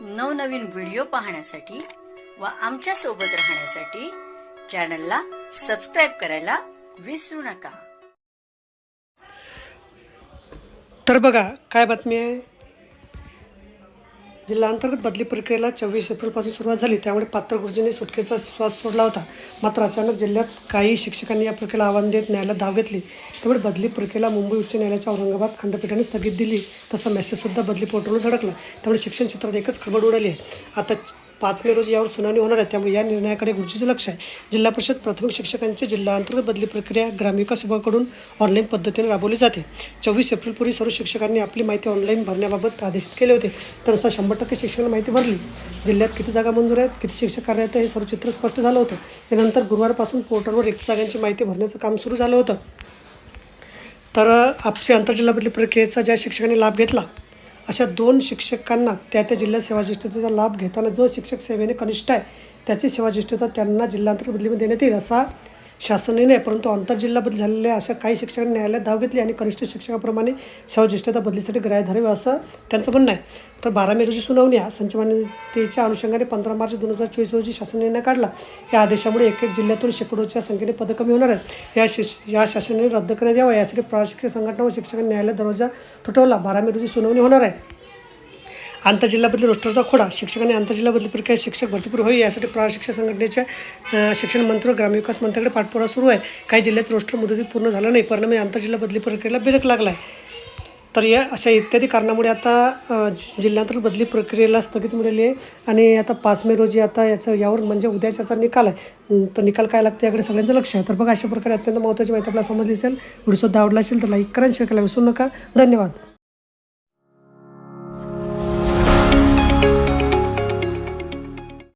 नवनवीन व्हिडिओ पाहण्यासाठी व आमच्यासोबत राहण्यासाठी चॅनलला सबस्क्राईब करायला विसरू नका. तर बघा काय बातमी आहे? जिल्हा अंतर्गत बदली प्रक्रियेला चोवीस एप्रिलपासून सुरुवात झाली. त्यामुळे पात्र गुरुजींनी सुटकेचा श्वास सोडला होता. मात्र अचानक जिल्ह्यात काही शिक्षकांनी या प्रक्रियेला आव्हान देत न्यायालयात धाव घेतली. त्यामुळे बदली प्रक्रियेला मुंबई उच्च न्यायालयाच्या औरंगाबाद खंडपीठाने स्थगित दिली. तसा मेसेजसुद्धा बदली पोर्टलवर झडकला. त्यामुळे शिक्षण क्षेत्रात एकच खळबळ उडाली आहे. आता पाच मे रोजी यावर सुनावणी होणार आहे. त्यामुळे या निर्णयाकडे गुरुजीचं लक्ष आहे. जिल्हा परिषद प्राथमिक शिक्षकांची जिल्हा अंतर्गत बदली प्रक्रिया ग्रामविकास विभागाकडून ऑनलाईन पद्धतीने राबवली जाते. चोवीस एप्रिलपूर्वी सर्व शिक्षकांनी आपली माहिती ऑनलाईन भरण्याबाबत आदेशित केले होते. त्यानुसार शंभर टक्के शिक्षकांना माहिती भरली. जिल्ह्यात किती जागा मंजूर आहेत किती शिक्षक कार्यरत हे सर्व चित्र स्पष्ट झालं होतं. त्यानंतर गुरुवारपासून पोर्टलवर रिक्त जागांची माहिती भरण्याचं काम सुरू झालं होतं. तर आपसी आंतरजिल्हा बदली प्रक्रियेचा ज्या शिक्षकांनी लाभ घेतला अशा दोन शिक्षकांना त्या त्या जिल्ह्यात सेवाज्येष्ठतेचा लाभ घेताना जो शिक्षक सेवेने कनिष्ठ आहे त्याची सेवाज्येष्ठता त्यांना जिल्हांतर बदलीमध्ये देण्यात येईल असा शासनाने नाही परंतु आंतरजिल्हा बदली झालेल्या अशा काही शिक्षकांनी न्यायालयात धाव घेतली आणि कनिष्ठ शिक्षकाप्रमाणे सेवाज्येष्ठता बदलीसाठी ग्राह्य धरावे असं त्यांचं म्हणणं आहे. तर बारा मे रोजी सुनावणी हा संचमान्यतेच्या अनुषंगाने पंधरा मार्च दोन हजार चोवीस रोजी शासन निर्णय काढला. या आदेशामुळे एक एक जिल्ह्यातून शेकडोच्या संख्येने पदं कमी होणार आहेत. या शिश या शासनाने रद्द करण्यात यावं यासाठी प्रशिक्षक संघटना व शिक्षकांनी न्यायालयात दरवाजा ठोठवला बारा मे रोजी सुनावणी होणार आहे. आंतरजिल्हा बदली रोस्टरचा खोडा शिक्षकांनी आंतरजिल्हा बदली प्रक्रिया शिक्षक भरतीपूर होईल यासाठी प्रशिक्षण संघटनेच्या शिक्षण मंत्र ग्रामविकास मंत्र्याकडे पाठपुरा सुरू आहे. काही जिल्ह्यात रोस्टर मुदतीत पूर्ण झालं नाही. परिणामी आंतरजिल्हा बदली प्रक्रियेला बिरक लागला आहे तर या अशा इत्यादी कारणामुळे आता अ, जिल्ह्यांतर्गत बदली प्रक्रियेला स्थगिती मिळाली आहे. आणि आता पाच मे रोजी आता याचं यावर म्हणजे उद्याच याचा निकाल आहे. तर तो निकाल काय लागतो याकडे सगळ्यांचं लक्ष आहे. तर बघा अशा प्रकारे अत्यंत महत्त्वाची माहिती आपल्याला समजली असेल व्हिडिओ सुद्धा आवडला असेल तर लाईक करा शेअर करायला विसरू नका. धन्यवाद.